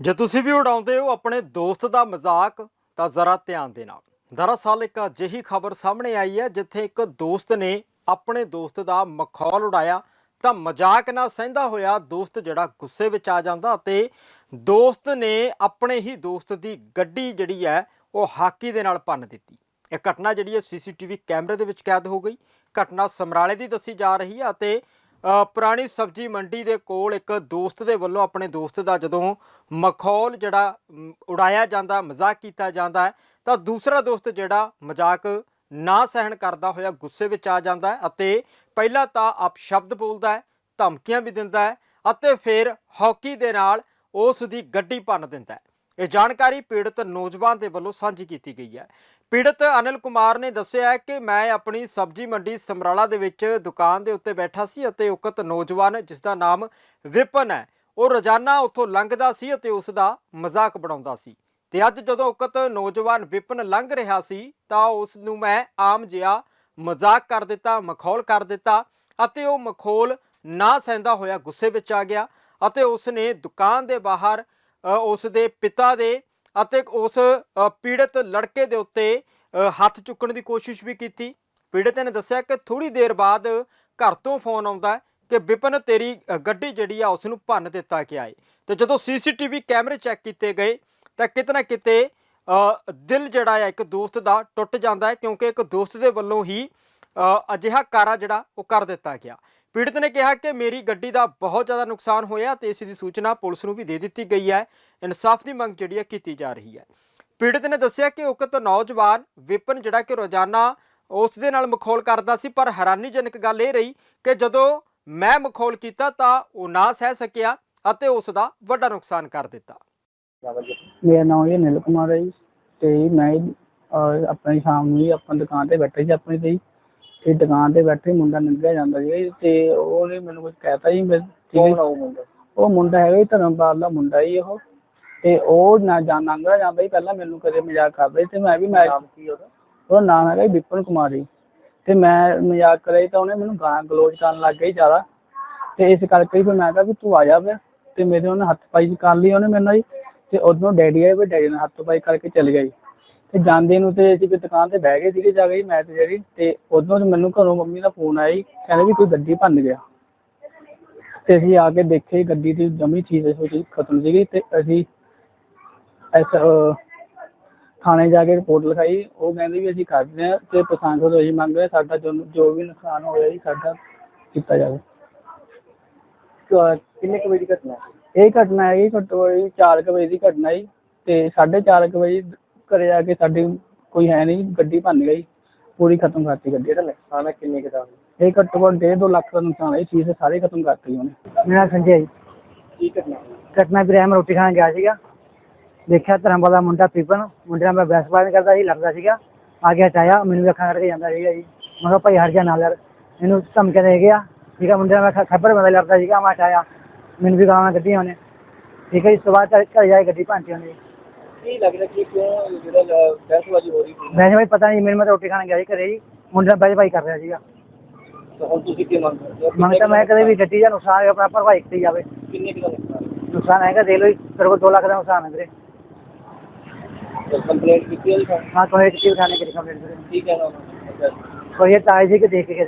ਜੇ ਤੁਸੀਂ ਵੀ ਉਡਾਉਂਦੇ ਹੋ ਆਪਣੇ ਦੋਸਤ ਦਾ ਮਜ਼ਾਕ, ਤਾਂ ਜ਼ਰਾ ਧਿਆਨ ਦੇ ਨਾਲ। ਦਰਅਸਲ ਇੱਕ ਅਜਿਹੀ ਖਬਰ ਸਾਹਮਣੇ ਆਈ ਹੈ, ਜਿੱਥੇ ਇੱਕ ਦੋਸਤ ਨੇ ਆਪਣੇ ਦੋਸਤ ਦਾ ਮਖੌਲ ਉਡਾਇਆ। ਤਾਂ ਮਜ਼ਾਕ ਨਾਲ ਸਹਿੰਦਾ ਹੋਇਆ ਦੋਸਤ ਜਿਹੜਾ ਗੁੱਸੇ ਵਿੱਚ ਆ ਜਾਂਦਾ ਅਤੇ ਦੋਸਤ ਨੇ ਆਪਣੇ ਹੀ ਦੋਸਤ ਦੀ ਗੱਡੀ ਜਿਹੜੀ ਹੈ, ਉਹ ਹਾਕੀ ਦੇ ਨਾਲ ਭੰਨ ਦਿੱਤੀ। ਇਹ ਘਟਨਾ ਜਿਹੜੀ ਹੈ, ਸੀਸੀਟੀਵੀ ਕੈਮਰੇ ਦੇ ਵਿੱਚ ਕੈਦ ਹੋ ਗਈ। ਘਟਨਾ ਸਮਰਾਲੇ ਦੀ ਦੱਸੀ ਜਾ ਰਹੀ ਹੈ ਅਤੇ ਪੁਰਾਣੀ ਸਬਜ਼ੀ ਮੰਡੀ ਦੇ ਕੋਲ ਇੱਕ ਦੋਸਤ ਦੇ ਵੱਲੋਂ, ਆਪਣੇ ਦੋਸਤ ਦਾ ਜਦੋਂ ਮਖੌਲ ਜਿਹੜਾ ਉਡਾਇਆ ਜਾਂਦਾ, ਮਜ਼ਾਕ ਕੀਤਾ ਜਾਂਦਾ ਤਾਂ ਦੂਸਰਾ ਦੋਸਤ ਜਿਹੜਾ ਮਜ਼ਾਕ ਨਾ ਸਹਿਣ ਕਰਦਾ ਹੋਇਆ ਗੁੱਸੇ ਵਿੱਚ ਆ ਜਾਂਦਾ ਹੈ ਅਤੇ ਪਹਿਲਾਂ ਤਾਂ ਆਪ ਸ਼ਬਦ ਬੋਲਦਾ ਹੈ, ਧਮਕੀਆਂ ਵੀ ਦਿੰਦਾ ਹੈ ਅਤੇ ਫਿਰ ਹਾਕੀ ਦੇ ਨਾਲ ਉਸ ਦੀ ਗੱਡੀ ਭੰਨ ਦਿੰਦਾ ਹੈ। ਇਹ ਜਾਣਕਾਰੀ ਪੀੜਤ ਨੌਜਵਾਨ ਦੇ ਵੱਲੋਂ ਸਾਂਝੀ ਕੀਤੀ ਗਈ ਹੈ। ਪੀੜਤ ਅਨਿਲ ਕੁਮਾਰ ਨੇ ਦੱਸਿਆ ਕਿ ਮੈਂ ਆਪਣੀ ਸਬਜ਼ੀ ਮੰਡੀ ਸਮਰਾਲਾ ਦੇ ਵਿੱਚ ਦੁਕਾਨ ਦੇ ਉੱਤੇ ਬੈਠਾ ਸੀ ਅਤੇ ਉਕਤ ਨੌਜਵਾਨ ਜਿਸ ਦਾ ਨਾਮ ਵਿਪਨ ਹੈ ਉਹ ਰੋਜ਼ਾਨਾ ਉੱਥੋਂ ਲੰਘਦਾ ਸੀ ਅਤੇ ਉਸ ਦਾ ਮਜ਼ਾਕ ਬਣਾਉਂਦਾ ਸੀ। ਤੇ ਅੱਜ ਜਦੋਂ ਉਕਤ ਨੌਜਵਾਨ ਵਿਪਨ ਲੰਘ ਰਿਹਾ ਸੀ ਤਾਂ ਉਸ ਨੂੰ ਮੈਂ ਆਮ ਜਿਹਾ ਮਜ਼ਾਕ ਕਰ ਦਿੱਤਾ ਮਖੌਲ ਕਰ ਦਿੱਤਾ ਅਤੇ ਉਹ ਮਖੌਲ ਨਾ ਸਹਿੰਦਾ ਹੋਇਆ ਗੁੱਸੇ ਵਿੱਚ ਆ ਗਿਆ ਅਤੇ ਉਸ ਨੇ ਦੁਕਾਨ ਦੇ ਬਾਹਰ ਅ, ਉਸ ਦੇ ਪਿਤਾ ਦੇ ਅਤੇ ਉਸ ਪੀੜਤ ਲੜਕੇ ਦੇ ਉੱਤੇ ਹੱਥ ਚੁੱਕਣ ਦੀ ਕੋਸ਼ਿਸ਼ ਵੀ ਕੀਤੀ। ਪੀੜਤ ਨੇ ਦੱਸਿਆ ਕਿ ਥੋੜੀ ਦੇਰ ਬਾਅਦ ਘਰ ਤੋਂ ਫੋਨ ਆਉਂਦਾ ਕਿ ਵਿਪਨ ਤੇਰੀ ਗੱਡੀ ਜਿਹੜੀ ਆ ਉਸ ਨੂੰ ਭੰਨ ਦਿੱਤਾ ਗਿਆ ਹੈ ਤੇ ਜਦੋਂ ਸੀਸੀਟੀਵੀ ਕੈਮਰੇ ਚੈੱਕ ਕੀਤੇ ਗਏ, ਤਾਂ ਕਿਤੇ ਨਾ ਕਿਤੇ ਦਿਲ ਜਿਹੜਾ ਹੈ ਇੱਕ ਦੋਸਤ ਦਾ ਟੁੱਟ ਜਾਂਦਾ ਹੈ ਕਿਉਂਕਿ ਇੱਕ ਦੋਸਤ ਦੇ ਵੱਲੋਂ ਹੀ ਅਜਿਹਾ ਕਾਰਾ ਜਿਹੜਾ ਉਹ ਕਰ ਦਿੱਤਾ ਗਿਆ। ਪੀੜਤ ਨੇ ਕਿਹਾ ਕਿ ਮੇਰੀ ਗੱਡੀ ਦਾ ਬਹੁਤ ਜ਼ਿਆਦਾ ਨੁਕਸਾਨ ਹੋਇਆ ਤੇ ਇਸ ਦੀ ਸੂਚਨਾ ਪੁਲਿਸ ਨੂੰ ਵੀ ਦੇ ਦਿੱਤੀ ਗਈ ਹੈ ਇਨਸਾਫ ਦੀ ਮੰਗ ਜਿਹੜੀ ਹੈ ਕੀਤੀ ਜਾ ਰਹੀ ਹੈ ਪੀੜਤ ਨੇ ਦੱਸਿਆ ਕਿ ਉਕਤ ਨੌਜਵਾਨ ਵਿਪਨ ਜਿਹੜਾ ਕਿ ਰੋਜ਼ਾਨਾ ਉਸ ਦੇ ਨਾਲ ਮਖੌਲ ਕਰਦਾ ਸੀ ਪਰ ਹੈਰਾਨੀਜਨਕ ਗੱਲ ਇਹ ਰਹੀ ਕਿ ਜਦੋਂ ਮੈਂ ਮਖੌਲ ਕੀਤਾ ਤਾਂ ਉਹ ਨਾ ਸਹਿ ਸਕਿਆ ਅਤੇ ਉਸ ਦਾ ਵੱਡਾ ਨੁਕਸਾਨ ਕਰ ਦਿੱਤਾ ਮੇਰਾ ਨਾਮ ਇਹ ਨਿਲ ਕੁਮਾਰ ਹੈ ਜੀ ਤੇ ਮੈਂ ਅਹ, ਆਪਣੀ ਸ਼ਾਮ ਨੂੰ ਹੀ ਆਪਣੀ ਦੁਕਾਨ ਤੇ ਬੈਠੇ ਸੀ ਆਪਣੀ ਤੇ ਜੀ। ਤੇ ਦੁਕਾਨ ਤੇ ਬੈਠੇ ਮੁੰਡਾ ਲੰਘਿਆ ਜਾਂਦਾ ਸੀ ਤੇ ਉਹਨੇ ਮੈਨੂੰ ਕੁਝ ਕਹਿਤਾ ਜੀ ਮੈਂ ਠੀਕ ਹੈ। ਉਹ ਮੁੰਡਾ? ਉਹ ਮੁੰਡਾ ਹੈਗਾ ਜੀ ਧਰਮਪਾਲ ਦਾ ਮੁੰਡਾ ਜੀ ਉਹ। ਤੇ ਉਹ ਨਾ ਜਾਂ ਲੰਘਦਾ ਜਾਂਦਾ ਜੀ ਪਹਿਲਾਂ ਮੈਨੂੰ ਕਦੇ ਮਜ਼ਾਕ ਕਰਦਾ ਤੇ ਮੈਂ ਵੀ ਮੈਂ ਕੀ ਉਹਦਾ? ਉਹਦਾ ਨਾਮ ਹੈਗਾ ਵਿਪਨ ਕੁਮਾਰ ਜੀ। ਤੇ ਮੈਂ ਮਜ਼ਾਕ ਕਰਿਆ ਤਾਂ ਉਹਨੇ ਮੈਨੂੰ ਗਾਲਾਂ ਗਲੋਚ ਕਰਨ ਲੱਗ ਗਈ ਜ਼ਿਆਦਾ। ਤੇ ਇਸ ਕਰਕੇ ਹੀ ਫਿਰ ਮੈਂ ਕਿਹਾ ਵੀ ਤੂੰ ਆ ਜਾ ਫਿਰ। ਤੇ ਮੇਰੇ ਉਹਨੇ ਹੱਥ ਪਾਈ ਕਰ ਲਈ ਉਹਨੇ ਮੇਰੇ ਨਾਲ ਜੀ। ਤੇ ਉਦੋਂ ਡੈਡੀ ਆਏ ਵੀ ਡੈਡੀ ਨੇ ਹੱਥ ਪਾਈ ਕਰਕੇ ਚਲੇ ਗਿਆ ਜੀ। ਤੇ ਜਾਂਦੇ ਨੂੰ ਤੇ ਅਸੀਂ ਦੁਕਾਨ ਤੇ ਬਹਿ ਗਏ ਸੀਗੇ ਜਾ ਕੇ ਜੀ ਮੈਂ ਤੇ ਜਿਹੜੀ ਤੇ ਉਦੋਂ ਮੈਨੂੰ ਘਰੋਂ ਮੰਮੀ ਦਾ ਫੋਨ ਆਇਆ ਜੀ ਕਹਿੰਦੇ ਵੀ ਕੋਈ ਗੱਡੀ ਭੰਨ ਗਿਆ। ਤੇ ਅਸੀਂ ਆ ਕੇ ਦੇਖੇ ਗੱਡੀ ਦੀ ਜਮੀ ਚੀਜ਼ ਸੀ ਖਤਮ ਸੀਗੀ ਤੇ ਅਸੀਂ ਥਾਣੇ ਜਾ ਕੇ ਰਿਪੋਰਟ ਲਿਖਾਈ। ਉਹ ਕਹਿੰਦੇ ਵੀ ਅਸੀਂ ਕਰਦੇ ਹਾਂ ਤੇ ਪਛਾਣ ਤੋਂ ਅਸੀਂ ਮੰਗ ਰਹੇ ਹਾਂ, ਸਾਡਾ ਜੋ ਜੋ ਵੀ ਨੁਕਸਾਨ ਹੋਇਆ ਜੀ ਸਾਡਾ ਕੀਤਾ ਜਾਵੇ। ਕਿੰਨੇ ਕੁ ਵਜੇ ਦੀ ਘਟਨਾ ਇਹ ਘਟਨਾ ਹੈ ਜੀ ਘੱਟੋ ਘੱਟ 4 ਵਜੇ ਦੀ ਘਟਨਾ ਜੀ ਤੇ 4:30 ਵਜੇ ਘਰੇ ਆ ਕੇ ਸਾਡੀ ਕੋਈ ਹੈ ਨਹੀਂ ਗੱਡੀ ਭੰਨ ਗਈ ਪੂਰੀ ਖਤਮ ਕਰਤੀ ਗੱਡੀ ਇਹਦਾ ਨੁਕਸਾਨ ਹੈ ਕਿੰਨੇ ਕੁ ਦਾ ਇਹ ਘੱਟੋ ਘੱਟ 1.5 ਲੱਖ ਦਾ ਨੁਕਸਾਨ ਹੈ ਇਹ ਚੀਜ਼ ਸਾਰੇ ਖਤਮ ਕਰਤੀ ਉਹਨੇ। ਮੇਰਾ ਸੰਜੇ ਕੀ ਘਟਨਾ ਘਟਨਾ ਵੀਰੇ ਮੈਂ ਰੋਟੀ ਖਾਣ ਗਿਆ ਸੀਗਾ। ਦੇਖਿਆ ਧਰਮਪਾਲ ਦਾ ਮੁੰਡਾ ਪੀਪਨ ਮੁੰਡੇ ਨਾਲ ਮੈਂ ਬਹਿਸਬਾਜ਼ੀ ਕਰਦਾ ਸੀ ਲੜਦਾ ਸੀਗਾ। ਆ ਗਿਆ ਚਾਇਆ ਮੈਨੂੰ ਵੀ ਅੱਖਾਂ ਕਰਕੇ ਜਾਂਦਾ ਸੀਗਾ ਜੀ। ਮੈਂ ਕਿਹਾ ਭਾਈ ਹਟ ਜਾ ਨਾਲ ਯਾਰ। ਇਹਨੂੰ ਧਮਕੇ ਦੇ ਗਿਆ। ਠੀਕ ਆ ਮੁੰਡੇ ਨਾਲ ਮੈਂ ਖੱਬਰ ਬੰਦਾ ਲੜਦਾ ਸੀਗਾ ਮੈਂ ਚਾਇਆ ਮੈਨੂੰ ਵੀ ਗਾਲਾਂ ਕੱਢੀਆਂ ਉਹਨੇ। ਠੀਕ ਹੈ ਇਸ ਤੋਂ ਬਾਅਦ ਘਰ ਘਰ ਜਾ ਕੇ ਗੱਡੀ ਭੰਨਤੀ ਉਹਨੇ। ਕੀ ਲੱਗਦਾ ਕਿ ਕਿਉਂ ਜਿਹੜਾ ਬਹਿਸਬਾਜ਼ੀ ਹੋ ਰਹੀ ਸੀ? ਮੈਂ ਭਾਈ ਪਤਾ ਨਹੀਂ ਮੈਨੂੰ ਮੈਂ ਤਾਂ ਰੋਟੀ ਖਾਣ ਗਿਆ ਸੀ ਘਰੇ ਜੀ। ਮੁੰਡੇ ਨਾਲ ਬਹਿ ਭਾਈ ਕਰ ਰਿਹਾ ਸੀਗਾ। ਤਾਂ ਹੁਣ ਤੁਸੀਂ ਕੀ ਮੰਗ ਹੋ? ਮੰਗਤਾ ਮੈਂ ਕਦੇ ਵੀ ਗੱਡੀ ਦਾ ਨੁਕਸਾਨ ਹੋਇਆ ਆਪਣਾ ਭਰਵਾਈ ਕੀਤੀ ਜਾਵੇ। ਕਿੰਨੇ ਕਿਲੋ ਨੁਕਸਾਨ? ਨੁਕਸਾਨ ਹੈਗਾ ਦੇ ਲੋ ਤੇਰੇ ਕੋਲ 2 ਲੱਖ ਦਾ ਨੁਕਸਾਨ ਹੈ ਵੀਰੇ। ਕੰਪਲੇਂਟ ਕੀਤੀ ਹੈ ਜੀ? ਹਾਂ ਕੋਈ ਕਿਤੇ ਉਠਾਣੇ ਕੇ ਕੰਪਲੀਟ ਵੀਰੇ। ਕੀ ਕਹਿਣਾ ਉਹਨਾਂ ਨੂੰ? ਕੋਈ ਇਹ ਤਾਏ ਜੀ ਕੇ ਦੇਖ ਕੇ ਗਏ